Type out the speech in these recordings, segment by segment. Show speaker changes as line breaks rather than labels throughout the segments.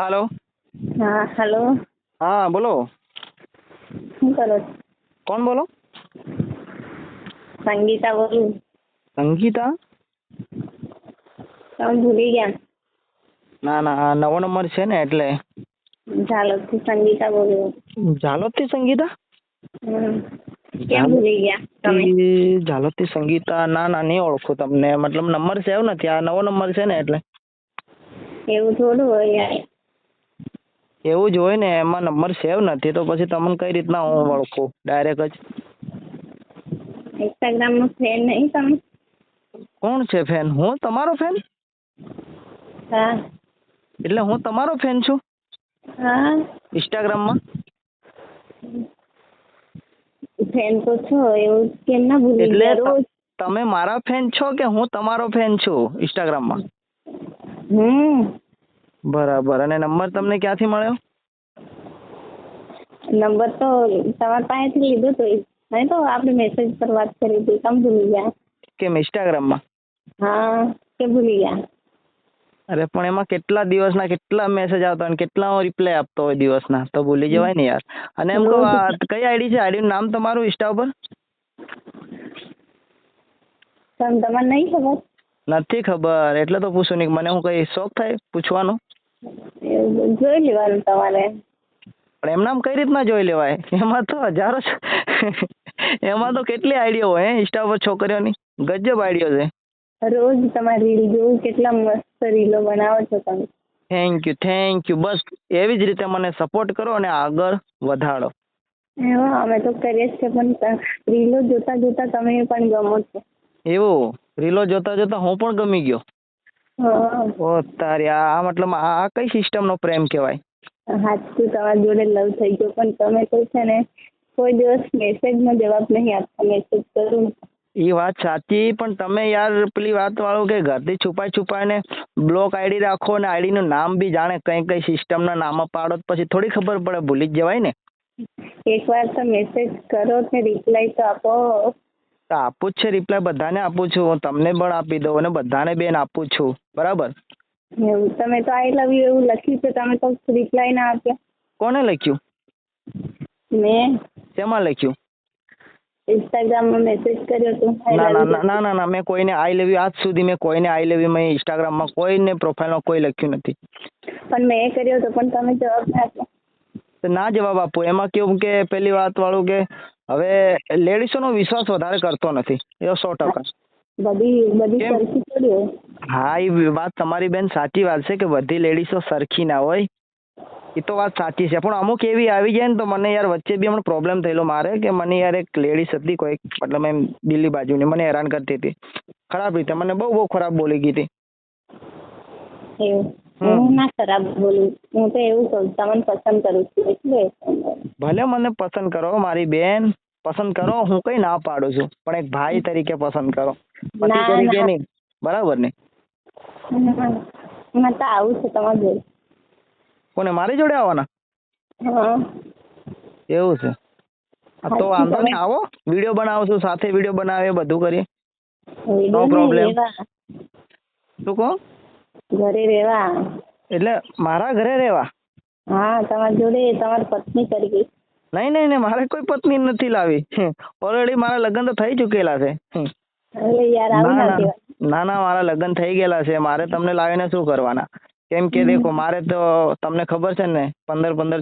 હાલો.
હા હેલો.
હા બોલો.
શું કરો
કોણ બોલો?
સંગીતા બોલું.
સંગીતા?
તમે ભૂલી ગયા?
ના ના આ નવો નંબર છે ને એટલે.
ઝાલોદથી સંગીતા બોલું.
ઝાલોદથી સંગીતા?
હમ. કેમ ભૂલી ગયા તમે?
સંગીતા ના ના નહીં ઓળખું તમને. મતલબ નંબર સેવ નથી. આ નવો નંબર છે ને એટલે.
એવું થોડું હોય યાર.
એવું જ હોય ને એમાં નંબર સેવ નથી તો પછી તમને કઈ રીતના હું ઓળખું? ડાયરેક્ટ જ.
ઇન્સ્ટાગ્રામમાં ફેન નહીં તમે?
કોણ છે ફેન હું તમારો ફેન
હા.
એટલે હું તમારો ફેન છું?
હા.
ઇન્સ્ટાગ્રામમાં
ફેન તો છો એવું કેમ ના ભૂલી
એટલે તમે મારા ફેન છો કે હું તમારો ફેન છું ઇન્સ્ટાગ્રામમાં
હમ.
બરાબર. અને નંબર તમને ક્યાંથી મળ્યો?
નંબર તો તમારા પાસેથી લીધો તો નહીં તો આપણે મેસેજ પર વાત કરી હતી તમે ભૂલી ગયા.
કેમ ઇન્સ્ટાગ્રામમાં?
હા કે ભૂલી ગયા.
અરે પણ એમાં કેટલા દિવસના કેટલા મેસેજ આવતા અને ને કેટલા રિપ્લાય આપતો હોય દિવસના? તો ભૂલી જવાય ને યાર. અને એમ કહું કઈ આઈડી છે? આઈડીનું નામ તમારું ઇન્સ્ટા ઉપર?
તમને નહીં ખબર?
નથી ખબર. એટલે તો પૂછું નહીં. મને હું કઈ શોખ થાય પૂછવાનો?
જોઈ લેવાનું તમારે.
પણ એમ નામ કઈ રીતના જોઈ લેવાય? એમાં તો હજારો એમાં તો કેટલી આઈડિયો હોય ઇન્સ્ટા પર છોકરીઓની. ગજબ આઈડિયો છે.
રોજ તમારી રીલ જોઉં કેટલા મસ્ત રીલો બનાવો છો તમે.
થેન્ક યુ થેન્ક યુ બસ એવી જ રીતે મને સપોર્ટ કરો અને આગળ વધારો.
હા અમે તો કરીએ જ છે પણ રીલો જોતા જોતા તમે પણ ગમો છો.
એવું? રીલો જોતા જોતા હું પણ ગમી ગયો. ઓ તારી આ મતલબ આ કઈ કઈ સિસ્ટમનો પ્રેમ કહેવાય?
સાચું તમારી જોડે લવ થઈ ગયો પણ તમે તો છે ને કોઈ દિવસ મેસેજનો જવાબ નહીં આપતા મેસેજ કરું
એ વાત સાચી પણ તમે યાર પેલી વાત વાળું કે ઘરથી છુપાઈ છુપાઈને બ્લોક આઈડી રાખો ને આઈડીનું નામ બી જાણે કઈ કઈ સિસ્ટમના નામ પાડો પછી થોડી ખબર પડે ભૂલી જ જવાય ને.
એકવાર તો મેસેજ કરો ને રિપ્લાય તો આપો.
તો આપું જ છે રિપ્લાય બધાને આપું છું. હું તમને પણ આપી દઉં અને બધાને બેન આપું છું. બરાબર?
એવું. તમે તો આઈ લવ યુ એવું લખ્યું છે. તમે તો રિપ્લાય ના આપ્યા.
કોને લખ્યું?
મેં.
શેમાં લખ્યું?
ઇન્સ્ટાગ્રામમાં મેસેજ કર્યો તો.
ના ના ના ના ના મેં કોઈને આઈ લવ યુ આજ સુધી મેં કોઈને આઈ લવ યુ મેં ઇન્સ્ટાગ્રામમાં કોઈને પ્રોફાઇલમાં કોઈ લખ્યું નથી.
પણ મેં કર્યો તો પણ તમે જવાબ ના આપ્યો.
તો ના જવાબ આપો. એમાં કેવું કે પેલી વાત વાળું કે હવે લેડીસોનો વિશ્વાસ વધારે કરતો નથી. એ સો ટકા.
બધી બધી સરખી થોડી
હા એ વાત તમારી બેન સાચી વાત છે કે બધી લેડીસો સરખી ના હોય. એ તો વાત સાચી છે. પણ અમુક એવી આવી જાય ને તો મને યાર વચ્ચે બી હમણાં પ્રોબ્લેમ થયેલો મારે કે મને યાર એક લેડીઝ હતી કોઈક મતલબ એમ દિલ્હી બાજુની. મને હેરાન કરતી હતી. ખરાબ રીતે. મને બહુ બહુ ખરાબ બોલી ગઈ હતી.
હું ના ખરાબ બોલું. હું તો એવું કહું તમને પસંદ કરું છું એટલે.
ભલે મને પસંદ કરો મારી બેન પસંદ કરો હું કઈ ના પાડું છું પણ એક ભાઈ તરીકે પસંદ કરો. પતિ તરીકે નહીં? બરાબર ને?
મને તો આવું છે તમારી જોડે.
કોને મારી જોડે આવવાના? એવું છે. તો વાંધો નહીં આવો. વીડિયો બનાવશું સાથે વીડિયો બનાવીએ બધું કરીએ. નો
પ્રોબ્લેમ
શું કહો?
ઘરે રહેવા.
એટલે મારા ઘરે રહેવા?
હા તમારી જોડે તમારી પત્ની તરીકે
નહીં નહીં નહીં મારે કોઈ પત્ની નથી લાવી. ઓલરેડી મારા લગ્ન તો થઈ ચૂકેલા છે. ના
ના
મારા લગ્ન થઈ ગયેલા છે. મારે તમને લાવીને શું કરવાના? કેમ કે દેખો મારે તો તમને ખબર છે ને પંદર પંદર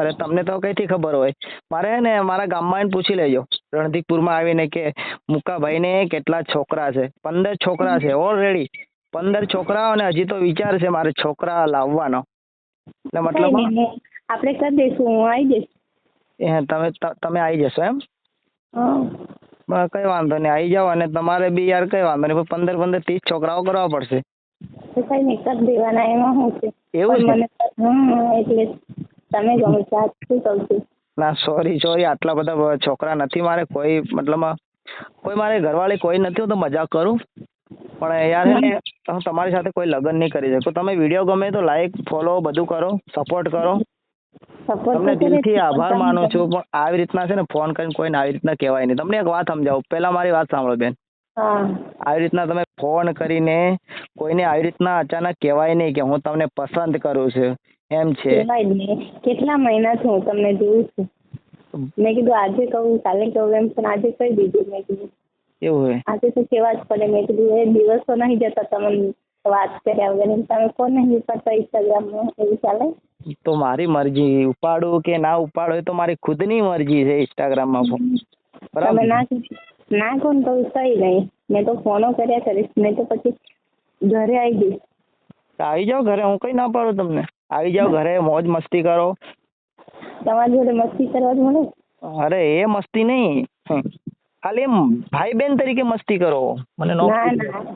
અરે તમને તો કઈથી ખબર હોય? મારે ને મારા ગામમાં એને પૂછી લેજો. રણધીકપુરમાં આવીને કે મુકાભાઈને કેટલા છોકરા છે? પંદર છોકરા છે ઓલરેડી પંદર છોકરાઓ અને હજી તો વિચાર છે મારે છોકરા લાવવાનો. એટલે મતલબ
આપણે કરી દઈશું હું આવી જઈશ.
એ તમે તમે આવી જશો એમ? કઈ વાંધો નહીં આવી જાઓ અને તમારે બી યાર કઈ વાંધો નહીં પંદર પંદર ત્રીસ છોકરાઓ કરવા પડશે.
કઈ નહીં કરી દેવાના એમાં શું છે.
એવું
મને એટલે તમે ગમે શું કહું છું
ના સોરી સોરી આટલા બધા છોકરા નથી મારે કોઈ મતલબ કોઈ મારે ઘરવાળી કોઈ નથી હું તો મજાક કરું. પણ યાર હે ને હું તમારી સાથે કોઈ લગ્ન નહીં કરી શકું. તમે વીડિયો ગમે તો લાઈક ફોલો બધું કરો સપોર્ટ કરો. તમને દિલથી આભાર માનું છું પણ આવી રીતના છે ને ફોન કરીને કોઈને આવી રીતના કહેવાય નહીં. તમને એક વાત સમજાવું. પહેલા મારી વાત સાંભળો બેન. આવી રીતના તમે ફોન કરીને કોઈને આવી રીતના અચાનક કહેવાય નહીં કે હું તમને પસંદ કરું છું. એમ છે.
કેટલા મહિનાથી હું તમને જોઉં છું. મેં કીધું આજે કહું કાલે કહું એમ પણ આજે કહી દીધું મેં કીધું.
એવું હોય.
આજે તો કેવા જ પડે. મેં કીધું એ દિવસો નહીં જતા તમને વાત કર્યા વગર. એમ તમે કોણ નહીં ઉપાડતા ઇન્સ્ટાગ્રામમાં એવું ચાલે?
તો મારી મરજી. ઉપાડું કે ના ઉપાડું એ તો મારી ખુદની મરજી છે ઇન્સ્ટાગ્રામમાં ફોન
તમે
બરાબર?
ના ના કોણ કહું કઈ નહીં મેં તો ફોનો કર્યા કરીશ. મેં તો પછી ઘરે આવી જઈશ
તો આવી જાઓ ઘરે. હું કઈ ના પાડું તમને? આવી જાઓ ઘરે મોજ મસ્તી કરો.
તમારી જોડે મસ્તી કરવા જ મળે?
અરે એ મસ્તી નહીં. હમ. ખાલી એમ ભાઈ બેન તરીકે મસ્તી કરો. મને નો
ના ના.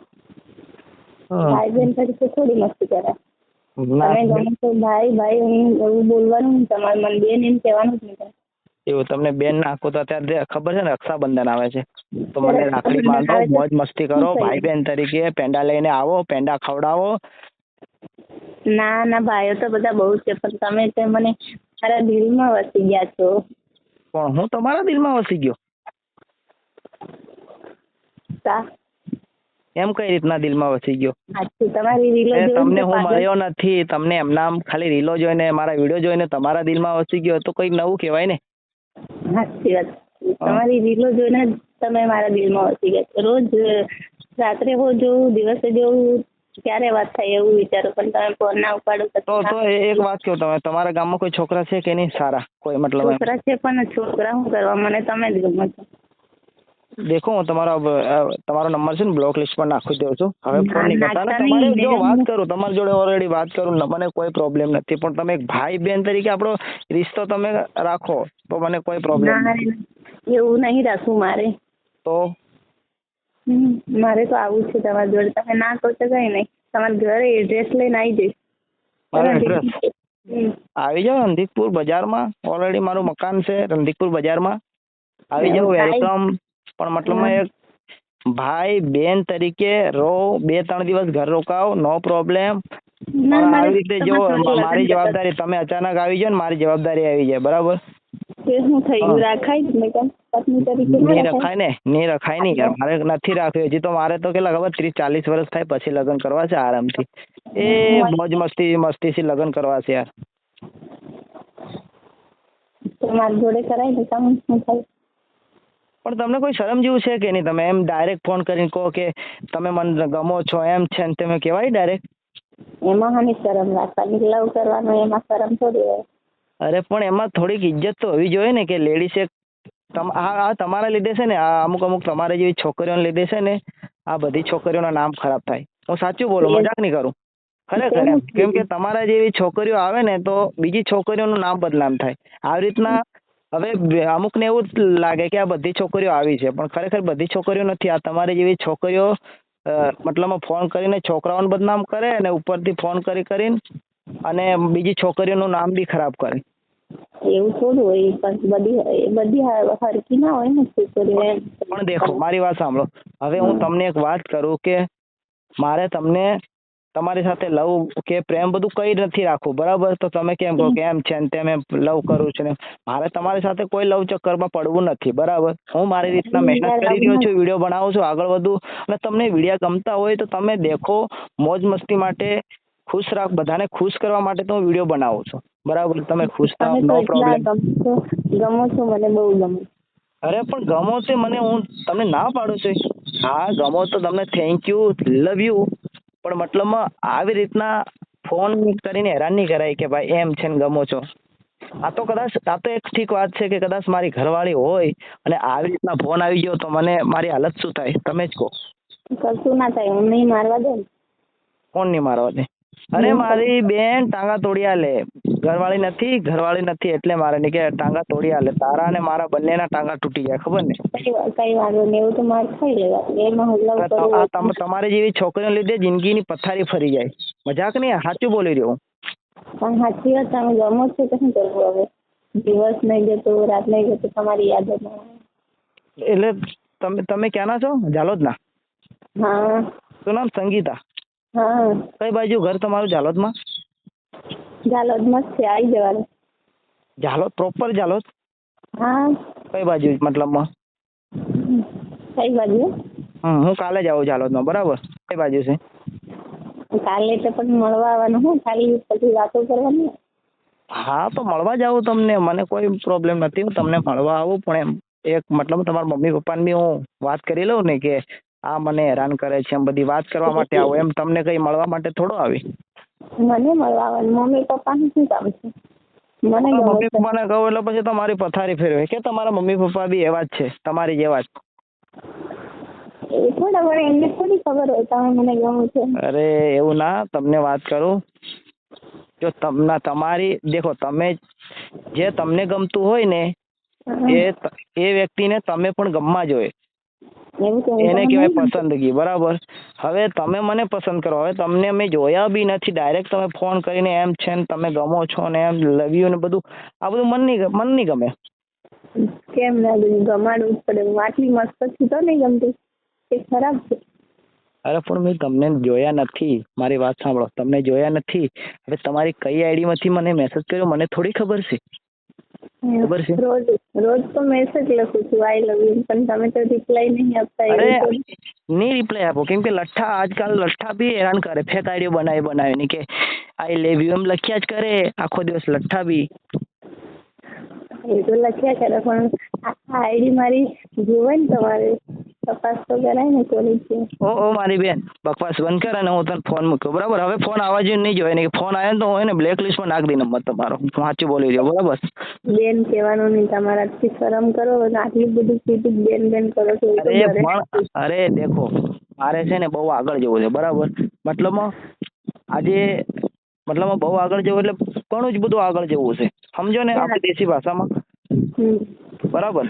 ભાઈ બેન તરીકે થોડી મસ્તી કરે. તમે ગમે તો ભાઈ ભાઈ એવું બોલવાનું તમારે મને બેન એમ કહેવાનું જ નહીં
એવું તમને બેન નાખો તો અત્યારે ખબર છે ને રક્ષાબંધન આવે છે. તો મને રાખડી બાંધો મોજ મસ્તી કરો ભાઈ બેન તરીકે પેંડા લઈને આવો પેંડા ખવડાવો.
ના ના ભાઈઓ તો બધા બહુ છે પણ તમે તે મને મારા દિલમાં વસી ગયા છો.
પણ હું તમારા દિલમાં વસી ગયો?
તા
એમ કઈ રીતના દિલમાં વસી ગયો?
તમારી રીલો
તમને હું મળ્યો નથી તમને એમના આમ ખાલી રીલો જોઈને મારા વીડિયો જોઈને તમારા દિલમાં વસી ગયો તો કંઈક નવું કહેવાય ને.
સાચી વાત. તમારી રીલો જોઈને તમે મારા દિલમાં વસી ગયા રોજ રાત્રે હો જોઉં દિવસે જોઉં ક્યારે વાત થાય એવું વિચારો પણ તમે ફોન ના ઉપાડો
તો તો એક વાત કહો તમે તમારા ગામમાં કોઈ છોકરા છે કે નહીં? સારા. કોઈ મતલબ
છોકરા છે પણ છોકરા શું કરવા? મને તમે જ ગમો છો.
દેખો હું તમારો તમારો નંબર છે ને બ્લોક લિસ્ટ પર નાખી દઉં છું. હવે ફોન નહીં કરતા તમારે જો વાત કરું તમારી જોડે ઓલરેડી વાત કરું મને કોઈ પ્રોબ્લેમ નથી. પણ તમે એક ભાઈ બેન તરીકે આપણો રિશ્તો તમે રાખો તો મને કોઈ પ્રોબ્લેમ
એવું નહીં રાખવું મારે.
તો?
મારે તો આવું છે તમારી જોડે. તમે ના કહો તો કઈ નહીં. તમારા ઘરે એડ્રેસ લઈને આવી જઈશ.
મારો
એડ્રેસ
આવી જાઓ રંધીકપુર બજારમાં. ઓલરેડી મારું મકાન છે રંધીકપુર બજારમાં. આવી જાઓ વેલકમ. પણ મતલબમાં એક ભાઈ બેન તરીકે રહો બે ત્રણ દિવસ ઘર રોકાવ નો પ્રોબ્લેમ આવી રીતે જો મારી જવાબદારી તમે અચાનક આવી જાવ ને મારી જવાબદારી આવી જાય બરાબર.
રાખાય ના
નહીં
રખાય?
રખાય ને નહીં રખાય નહીં યાર મારે નથી રાખ્યું હજી તો મારે તો કેટલા ખબર? ત્રીસ ચાલીસ વર્ષ થાય પછી લગ્ન કરવા છે આરામથી. એ મોજ મસ્તી મસ્તીથી લગ્ન કરવા છે યાર.
મારી જોડે કરાય ને કામ? શું થાય?
પણ તમને કોઈ શરમ જેવું છે કે નહીં? તમે એમ ડાયરેક્ટ ફોન કરીને કહો કે તમે મને ગમો છો એમ છે ને તમે કહેવાય ડાયરેક્ટ
એમાં હાની શરમ રાખવાની લવ કરવાનો એમાં શરમ થોડી હોય.
અરે પણ એમાં થોડીક ઇજ્જત તો હોવી જોઈએ ને કે લેડીઝે તમ આ તમારા લીધે છે ને આ અમુક અમુક તમારા જેવી છોકરીઓને લીધે છે ને આ બધી છોકરીઓના નામ ખરાબ થાય. હું સાચું બોલું? મજાક નહીં કરું? ખરેખર એમ. કેમ કે તમારા જેવી છોકરીઓ આવે ને તો બીજી છોકરીઓનું નામ બદનામ થાય. આવી રીતના હવે અમુકને એવું લાગે કે આ બધી છોકરીઓ આવી છે પણ ખરેખર બધી છોકરીઓ નથી. આ તમારી જેવી છોકરીઓ મતલબમાં ફોન કરીને છોકરાઓને બદનામ કરે અને ઉપરથી ફોન કરી કરીને અને બીજી છોકરીઓનું નામ બી ખરાબ કરે.
એવું થોડું હોય પણ બધી બધી હરકી ના હોય ને છોકરીઓ
પણ દેખો મારી વાત સાંભળો. હવે હું તમને એક વાત કરું કે મારે તમને તમારી સાથે લવ કે પ્રેમ બધું કઈ નથી રાખવું બરાબર? તો તમે કેમ કહો કે એમ છે ને તેમ એમ લવ કરું છું ને મારે તમારી સાથે કોઈ લવ ચક્કરમાં પડવું નથી બરાબર? હું મારી રીતના મહેનત કરી રહ્યો છું વીડિયો બનાવું છું આગળ વધું અને તમને વીડિયો ગમતા હોય તો તમે દેખો મોજ મસ્તી માટે ખુશ રાખ બધાને ખુશ કરવા માટે તો હું વીડિયો બનાવું છું બરાબર? તમે ખુશ
તમે
નો પ્રોબ્લેમ
ગમો છો મને બહુ ગમે.
અરે પણ ગમો છે મને હું તમને ના પાડું છું. હા ગમો તો તમને થેન્ક યુ લવ યુ પણ મતલબમાં આવી રીતના ફોન કરીને હેરાન નહીં કરાય કે ભાઈ એમ છે ને ગમો છો. આ તો કદાચ આ તો એક ઠીક વાત છે કે કદાચ મારી ઘરવાળી હોય અને આવી રીતના ફોન આવી ગયો તો મને મારી હાલત શું થાય? તમે જ કહો.
કશું ના થાય હું નહીં મારવા દે
કોણ નહીં મારવા દે? અરે મારી બેન ટાંગા તોડી આલે. ઘરવાળી નથી ઘરવાળી નથી એટલે મારે નહીં કે ટાંગા તોડી આલે. તારા અને મારા બંનેના ટાંગા તૂટી જાય ખબર ને?
કઈ વાંધો નહીં એવું તો મારે લવ
તમારી જેવી છોકરીને લીધે જિંદગીની પથારી ફરી જાય. મજાક નહીં? સાચું બોલી રહ્યો
પણ સાચી વાત તમે ગમો છો તો શું કરવું હવે? દિવસ નહીં જતો રાત નહીં જતો તમારી યાદ જ
એટલે તમે તમે ક્યાંના છો? ઝાલોદના?
હા.
શું નામ? સંગીતા?
હા.
કઈ બાજુ? ઘર તમારું ઝાલોદમાં
ચાલો મસ્ત છે આવી જવાનું.
ઝાલોદ પ્રોપર ઝાલોદ
હા.
કઈ બાજુ મતલબમાં?
કઈ બાજુ?
હમ હું કાલે જ આવું ઝાલોદમાં બરાબર? કઈ બાજુ છે?
કાલે તો પણ મળવા આવવાનું હું ખાલી પછી વાતો કરવાની.
હા તો મળવા જ આવું તમને. મને કોઈ પ્રોબ્લેમ નથી હું તમને મળવા આવું પણ એમ એક મતલબ તમારા મમ્મી પપ્પાને બી હું વાત કરી લઉં ને કે આ મને હેરાન કરે છે એમ બધી વાત કરવા માટે આવો. એમ તમને કઈ મળવા માટે થોડો આવી?
મને મળવા આવવાનું મમ્મી પપ્પાનું શું કામ છે? મને
મમ્મી પપ્પાને કહું એટલે પછી તમારી પથારી ફેરવે. કે તમારા મમ્મી પપ્પા બી એવા જ છે તમારી જેવા જ. અરે એવું ના. તમને વાત કરું. જો તમને તમારી દેખો તમે જે તમને ગમતું હોય ને એ એ વ્યક્તિને તમે પણ ગમવા જોઈએ એને કહેવાય પસંદગી બરાબર? હવે તમે મને પસંદ કરો હવે તમને મેં જોયા બી નથી ડાયરેક્ટ તમે ફોન કરીને એમ છે ને તમે ગમો છો ને એમ લવ યુ ને બધું આ બધું મન નહીં મન નહીં ગમે.
કેમ ના ગમાડવું જ પડે. હું આટલી મસ્ત છું તો નહીં ગમતી? એ ખરાબ છે.
અરે પણ મેં તમને જોયા નથી મારી વાત સાંભળો. તમને જોયા નથી? હવે તમારી કઈ આઈડીમાંથી મને મેસેજ કર્યો? મને થોડી ખબર છે. ખબર છે?
રોજ રોજ તો મેસેજ લખું છું આઈ લવ યુ પણ તમે તો રિપ્લાય નહીં આપતા
અરે નહીં રિપ્લાય આપો કેમ કે લઠ્ઠા આજકાલ લઠ્ઠા બી હેરાન કરે ફેક આઈડીઓ બનાવી બનાવીને કે આઈ લેવ યુ એમ લખ્યા જ કરે આખો દિવસ લઠ્ઠા બી.
એ તો લખ્યા કરે પણ આ આઈડી મારી જોવે ને તમારે. તપાસ તો કરાય ને કોની
ઓ ઓ મારી બેન બકવાસ બંધ કર અને હું તને ફોન મૂક્યો બરાબર? હવે ફોન આવવા જેવું નહીં જોઈએ ફોન આવ્યો તો હું એને બ્લેક લિસ્ટમાં નાખી દઈ નંબર તમારો. હું સાચું બોલી રહ્યો બરાબર?
બેન કહેવાનું નહીં તમારાથી શરમ કરો આટલું બધું સીધું બેન બેન કરો છો
અરે પણ અરે દેખો મારે છે ને બહુ આગળ જવું છે બરાબર? મતલબમાં આજે મતલબમાં બહુ આગળ જવું એટલે ઘણું જ બધું આગળ જવું છે. સમજો ને આપણી દેશી ભાષામાં? બરાબર?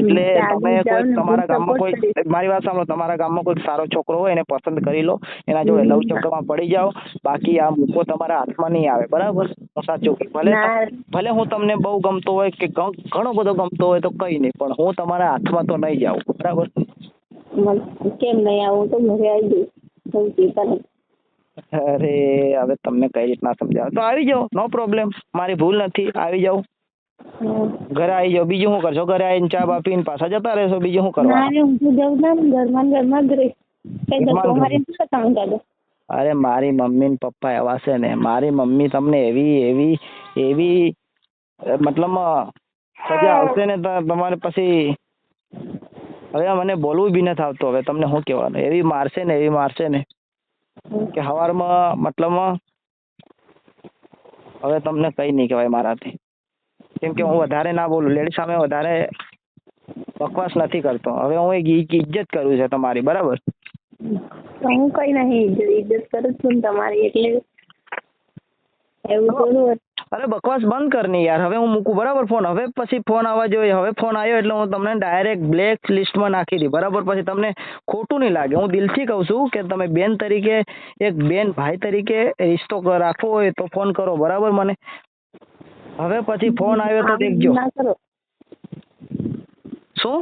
એટલે તમે કોઈ તમારા ગામમાં કોઈ મારી વાત સાંભળો તમારા ગામમાં કોઈ સારો છોકરો હોય એને પસંદ કરી લો. એના જોડે લવ ચક્કરમાં પડી જાઓ. બાકી આ મૂકો તમારા હાથમાં નહીં આવે. બરાબર? હું સાચું કહું. ભલે ભલે હું તમને બહુ ગમતો હોય કે ઘણો બધો ગમતો હોય તો કઈ નહીં પણ હું તમારા હાથમાં તો નહીં જાઉં. બરાબર?
કેમ નહીં આવું? તો ઘરે આવી જઈશ.
અરે હવે તમને કઈ રીતના સમજાવ? તો આવી જાઓ નો પ્રોબ્લેમ મારી ભૂલ નથી. આવી જાઓ. ઘરે આવી જાવ બીજું શું કરશો? ઘરે આવીને ચા બા પીને પાછા જતા રહેશો? બીજું શું
ના હું તો જઉં ના ઘરમાં ઘરમાં જ રહીશ. કઈ જતો મારી શું કાઢો
અરે મારી મમ્મી ને પપ્પા એવા છે ને. મારી મમ્મી તમને એવી એવી એવી મતલબ સજા આવશે ને તમારે પછી હવે મને બોલવું બી નથી આવતું. હવે તમને શું કહેવાનું? એવી મારશે ને એવી મારશે ને કે સવારમાં મતલબ હવે તમને કઈ નહીં કહેવાય મારાથી. કેમ કે હું વધારે ના બોલું લેડી સામે વધારે બકવાસ નથી કરતો. હવે હું ઇજ્જત કરું છે તમારી બરાબર?
હું કઈ નહીં ઇજ્જત ઇજ્જત કરું છું તમારી એટલે એવું થોડું
અરે બકવાસ બંધ કરની યાર હવે હું મૂકું બરાબર? ફોન હવે પછી ફોન આવવા જોઈએ હવે ફોન આવ્યો એટલે હું તમને ડાયરેક્ટ બ્લેક લિસ્ટમાં નાખી દી બરાબર? પછી તમને ખોટું નહીં લાગે. હું દિલથી કહું છું કે તમે બેન તરીકે એક બેન ભાઈ તરીકે રિશ્તો રાખવો હોય તો ફોન કરો બરાબર? મને હવે પછી ફોન આવ્યો તો
આવું
દેખજો.
ના કરો.
શું?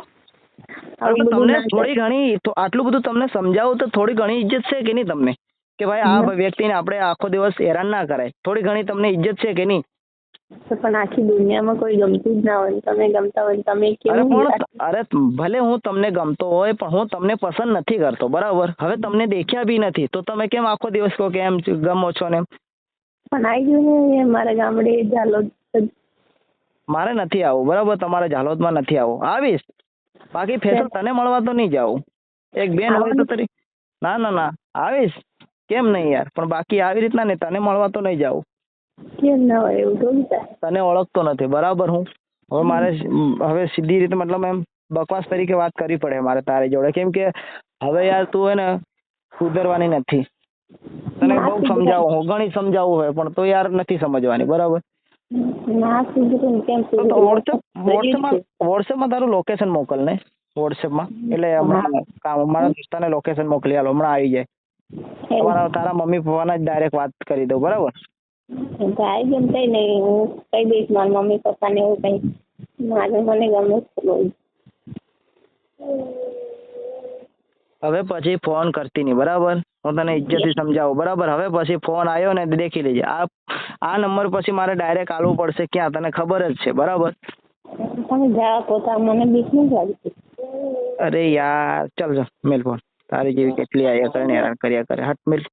આવું
હવે
બધું
તમને
ના કરો.
થોડી ઘણી તો આટલું બધું તમને સમજાવું તો થોડી ઘણી ઇજ્જત છે કે નહીં તમને? કે ભાઈ આ
ના.
વ્યક્તિને આપણે આખો દિવસ હેરાન ના કરાય. થોડી ઘણી તમને ઇજ્જત છે કે નહીં?
તો પણ આખી દુનિયામાં કોઈ ગમતું જ ના હોય ને તમે ગમતા હોય ને તમે
અરે
કેવું
પણ અરે ભલે હું તમને ગમતો હોય પણ હું તમને પસંદ નથી કરતો બરાબર? હવે તમને દેખ્યા બી નથી. તો તમે કેમ આખો દિવસ કહો કે એમ ગમો છો ને એમ?
પણ આવી ગયું ને એ મારા ગામડે ઝાલોદ
મારે નથી આવું. બરાબર? તમારે ઝાલોદમાં નથી આવું. આવીશ. બાકી ફેશન તને મળવા તો નહીં જાઉં. એક બેન હોય તો તરી ના ના ના. આવીશ. કેમ નહીં યાર? પણ બાકી આવી રીતના ને તને મળવા તો નહીં જાઉં.
કેમ ના હોય એવું? તો
તને ઓળખતો નથી. બરાબર હું? હવે મારે હવે સીધી રીતે મતલબ એમ બકવાસ તરીકે વાત કરવી પડે મારે તારી જોડે. કેમ કે હવે યાર તું હે ને સુધરવાની નથી. તને બહુ સમજાવું. હું ઘણી સમજાવું હોય પણ તો યાર નથી સમજવાની. બરાબર?
ના સુધરું ને કેમ
વોટ્સએપ વોટ્સએપમાં વોટ્સએપમાં તારું લોકેશન મોકલ ને વોટ્સએપમાં. એટલે હમણાં કામ મારા દોસ્તાને લોકેશન મોકલી હાલો હમણાં આવી જાય. તમારા તારા મમ્મી પપ્પાને જ ડાયરેક્ટ વાત કરી દઉં બરાબર?
ગયું ને કઈ નહીં હું કહી દઈશ મારા મમ્મી પપ્પાને એવું કઈ. મારે મને ગમે છે.
હવે પછી ફોન કરતી નહીં બરાબર? હું તને ઇજ્જતથી સમજાવું બરાબર? હવે પછી ફોન આવ્યો ને દેખી લેજે. આ આ નંબર પછી મારે ડાયરેક્ટ આવવું પડશે ક્યાં? તને ખબર જ છે બરાબર?
તમે જાઓ પોતા મને બીક નહીં લાગતી.
અરે યાર ચાલ ચાલ મેલ ફોન તારી જેવી કેટલી આયા કરે ને હેરાન કર્યા કરે. હટ મેલ.